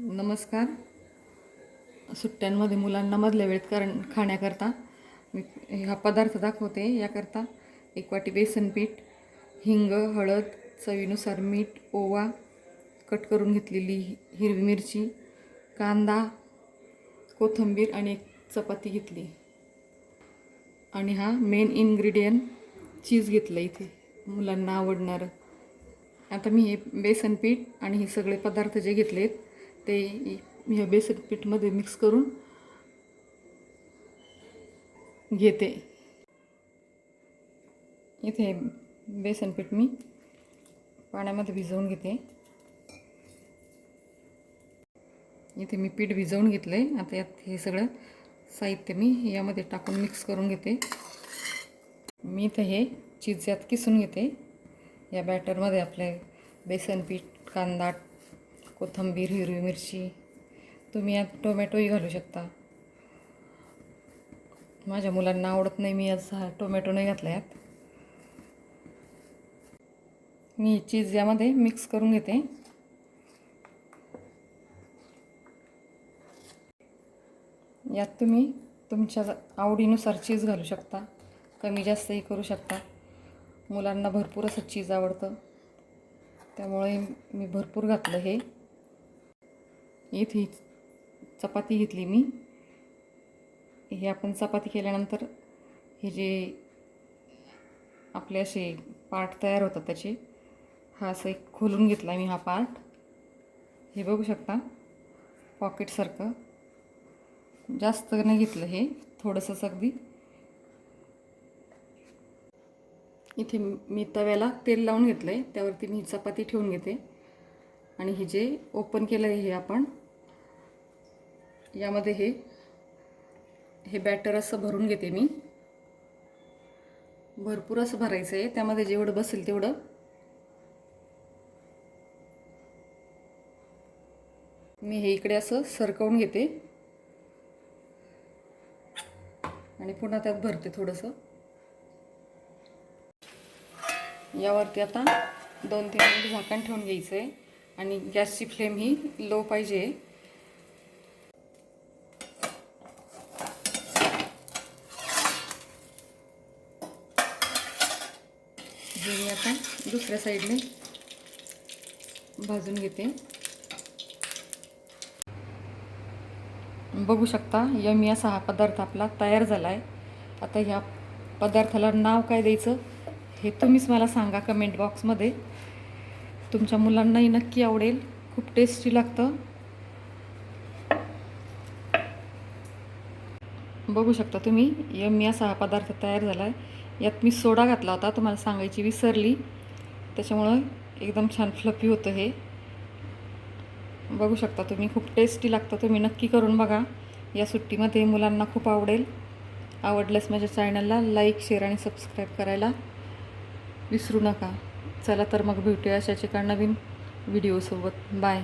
नमस्कार. सुट्ट्यांमध्ये मुलांना मधल्या वेळेत कारण खाण्याकरता मी हा पदार्थ दाखवते. याकरता एक वाटी बेसन पीठ हिंग हळद चवीनुसार मीठ ओवा कट करून घेतलेली हिरवी मिरची कांदा कोथिंबीर आणि एक चपाती घेतली. आणि हा मेन इन्ग्रेडियंट चीज घेतलं इथे मुलांना आवडणारं. आता मी हे बेसन पीठ आणि हे सगळे पदार्थ जे घेतलेत ते ह्या बेसन पीठमध्ये मिक्स करून घेते. इथे बेसन पीठ मी पाण्यामध्ये भिजवून घेते. इथे मी पीठ भिजवून घेतलं आहे आता यात हे सगळं साहित्य मी यामध्ये टाकून मिक्स करून घेते. मी इथं हे चीज यात किसून घेते. या बॅटरमध्ये आपले बेसन पीठ कांदा कोथिंबीर हिरवी मिरची. तुम्ही यात टोमॅटोही घालू शकता. माझ्या मुलांना आवडत नाही मी आज टोमॅटो नाही घातला यात. मी चीज यामध्ये मिक्स करून घेते. यात तुम्ही तुमच्या आवडीनुसार चीज घालू शकता. कमी जास्तही करू शकता. मुलांना भरपूर असं चीज आवडतं. त्यामुळे मी भरपूर घातलं हे. इथे चपाती घेतली मी. हे आपण चपाती केल्यानंतर हे जे आपले असे पार्ट तयार होतात त्याचे हा असं एक खोलून घेतला मी हा पार्ट. हे बघू शकता पॉकेटसारखं जास्त नाही घेतलं हे थोडंसंच अगदी. इथे मी तव्याला तेल लावून घेतलं आहे त्यावरती मी चपाती ठेवून घेते. आणि हे जे ओपन केलं आहे हे आपण यामध्ये हे हे बॅटर असं भरून घेते मी. भरपूर असं भरायचं आहे. त्यामध्ये जेवढं बसेल तेवढं मी हे इकडे असं सरकवून घेते. आणि पुन्हा त्यात भरते थोडंसं. यावरती आता दोन तीन मिनिट झाकण ठेवून घ्यायचं आहे आणि गॅसची फ्लेम ही लो पाहिजे हे मी आता दुसऱ्या साईडने भाजून घेते. बघू शकता यमी असा हा पदार्थ आपला तयार झाला आहे आता ह्या पदार्थाला नाव काय द्यायचं हे तुम्हीच मला सांगा कमेंट बॉक्समध्ये तुमच्या मुलांनाही नक्की आवडेल. खूप टेस्टी लागतं. बघू शकता तुम्ही यमी असा हा पदार्थ तयार झाला आहे यात मी सोडा घातला होता तुम्हाला सांगायची विसरली. त्याच्यामुळं एकदम छान फ्लफी होतं हे. बघू शकता तुम्ही खूप टेस्टी लागतं. तुम्ही नक्की करून बघा. या सुट्टीमध्ये मुलांना खूप आवडेल. आवडल्यास माझ्या चॅनलला लाईक शेअर आणि सबस्क्राईब करायला विसरू नका. चला तर मग भेटूया अशाच एका नवीन व्हिडिओसोबत बाय